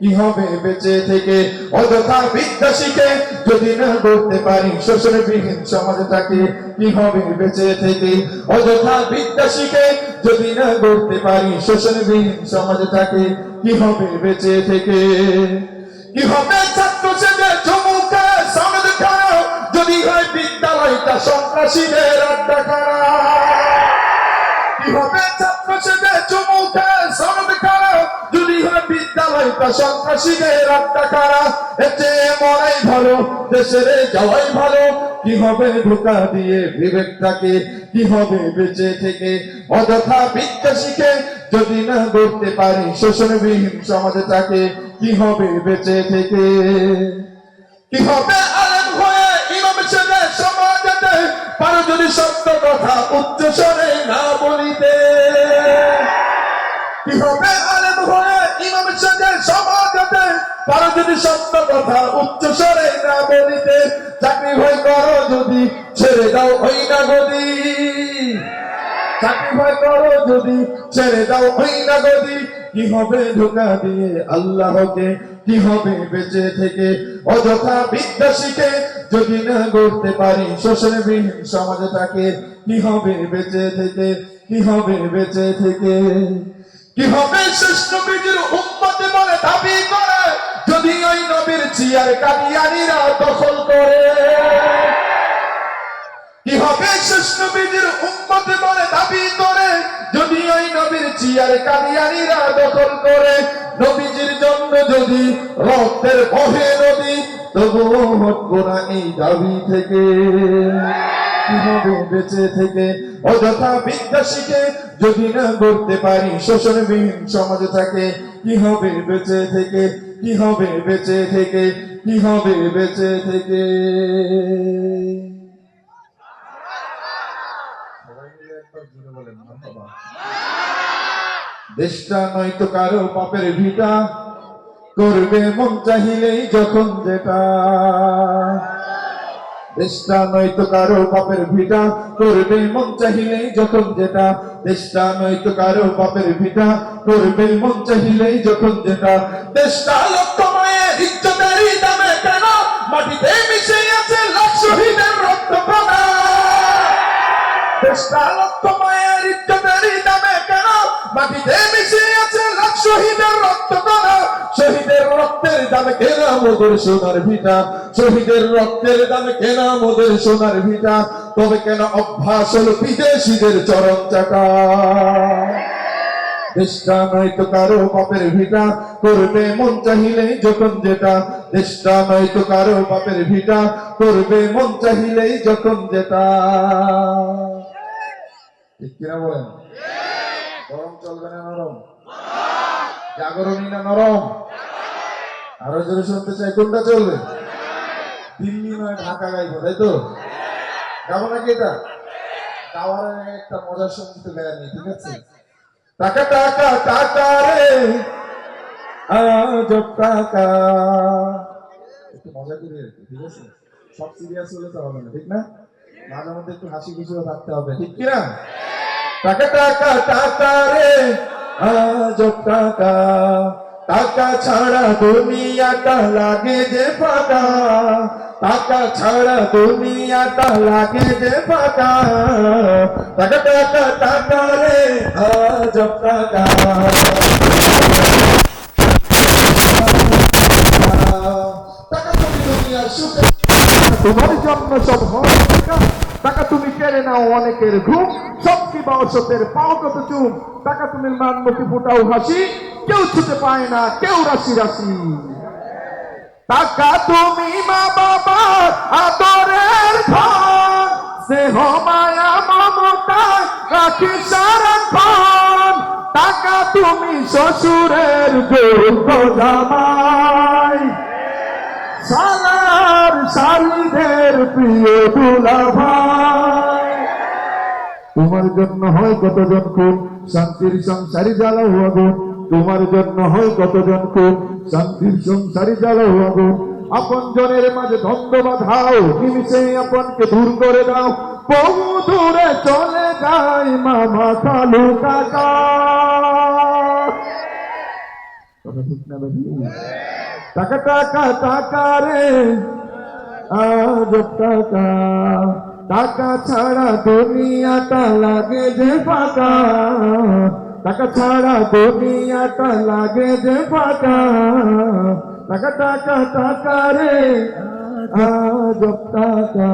কি বেঁচে থেকে অযথা যদি না করতে পারি, শোষণবিহীন সমাজটাকে কি হবে বেঁচে থেকে অযথা যদি না করতে পারি, শোষণবিহীন সমাজটাকে কি হবে বেঁচে থেকে। কি হবে ছাত্র সেজে চমুকে সমাজ খারাপ যদি হয় বিদ্যালয়টা সন্ত্রাসীদের আড্ডা খারাপ সন্ত্রাসীদের আড্ডা খারাপ এতে মরাই ভালো, দেশের যাওয়াই ভালো। কি হবে দিয়ে বিবেকটাকে কি হবে বেঁচে থেকে? অযথা যদি না করতে পারি, শোষণবিহীন সমাজটাকে কি হবে বেঁচে থেকে? কি হবে আলেম হয়ে ইমাম পারো যদি সত্য কথা, উচ্চ সমাজেতে যদি সত্য কথা উচ্চ স্বরে না বলিতে, চাকরি ভয় করো যদি, ছেড়ে দাও ওই না গদি চাকরি ভয় করো যদি, ছেড়ে দাও ওই না গদি কি হবে দিয়ে আল্লাহকে, কি হবে বেঁচে থেকে? অযথা বিদ্যা শিখে যদি না করতে পারি, শোষণবিহীন সমাজটাকে, কি হবে বেঁচে থেকে? কি হবে বেঁচে থেকে? কি হবে শ্রেষ্ঠ বীজের চিয়ার কাদিয়ানিরা দখল করে। কি হবে বলে দাবি করে? যদি ওই নবীর চিয়ার কাদিয়ানিরা দখল করে, নবীজির জন্য যদি রক্তের বহে নদী না এই দাবি থেকে। বেঁচে থেকে? অযথা বিদ্যা শিখে যদি না করতে পারি, শোষণবিহীন সমাজ থাকে, কি হবে বেঁচে থেকে? কি হবে বেঁচে থেকে। কি হবে বেঁচে থেকে দেশটা নয়তো কারও পাপের ভিটা, করবে মন চাহিলেই যখন যেটা। দেশটা নয়তো কারও পাপের ভিটা, করবে মন চাহিলেই যখন যেটা। দেশটা নয়তো কারও পাপের ভিটা, করবে মন চাহিলেই যখন যেটা। দেশটা লক্ষ মায়ের ইজ্জতেরই দামে কেন? মাটিতে মিশে আছে লাখ শহীদের রক্ত প্রণা দেশটা লক্ষ মায়ের ইজ্জতেরই দামে কেন? মাটিতে মোদের সোনার ভিটা, শহীদের রক্তের দামে কেনা মোদের সোনার ভিটা, তবে কেন অভ্যাস হলো বিদেশিদের চরম চাকা? দেশটা কারও বাপের ভিটা, করবে মন চাহিলে যখন যেটা। দেশটা কারও বাপের ভিটা, করবে মন চাহিলেই যখন যেটা। বলেন? গরম চলবে না নরম? জাগরণী না নরম? আরও জোরে শুনতে চাই, কোনটা চলবে? দিল্লি নয়, ঢাকা গাইবো, তাই তো? গাবো নাকি এটা? গাওয়ার আগে একটা মজার সংগীত গায়ে নেই ঠিক আছে? টাকা টাকা টাকা রে আজ টাকা। একটু মজা করি আর কি, ঠিক আছে? সব সিরিয়াস হলে তো হবে না, ঠিক না? মাঝে মধ্যে একটু হাসি খুশিও থাকতে হবে, ঠিক কিনা? টাকা টাকা টাকা রে আজ টাকা। টাকা ছাড়া দুনিয়াটা লাগে যে ফাঁকা। টাকা ছাড়া দুনিয়াটা লাগে যে ফাঁকা। টাকা টাকা টাকা রে, আজ টাকা তোমার জন্য সব হয় টাকা। তুমি কেড়ে নাও অনেকের ঘুম। সব কি বাসতের পাও কত চুম। টাকা তুমি মান মুখে ফুটাও হাসি। কেউ ছুটে পায় না, কেউ রাশি রাশি। টাকা তুমি মা বাবার আদরের ধন, স্নেহ, মায়া মমতা রাখি সারাক্ষণ টাকা তুমি শ্বশুরের যোগ্য জামাই সালার শাড়িদের প্রিয় দুলা ভাই। তোমার জন্য হয় কতজন খুন, শান্তির সংসারী জ্বালাও আগুন। তোমার জন্য হয় কতজন খুন শান্তির সংসারী জ্বালাও আগুন আপন জনের মাঝে দ্বন্দ্ব বাধাও নিমিশে আপনকে দূর করে দাও। বহু দূরে চলে যায় মামা কালু কাকা। টাকা টাকা টাকা রে। আজ টাকা। টাকা ছাড়া দুনিয়াটা লাগে যে ফাঁকা। টাকা ছাড়া দুনিয়াটা লাগে যে ফাঁকা টাকা টাকা টাকা রে আজ টাকা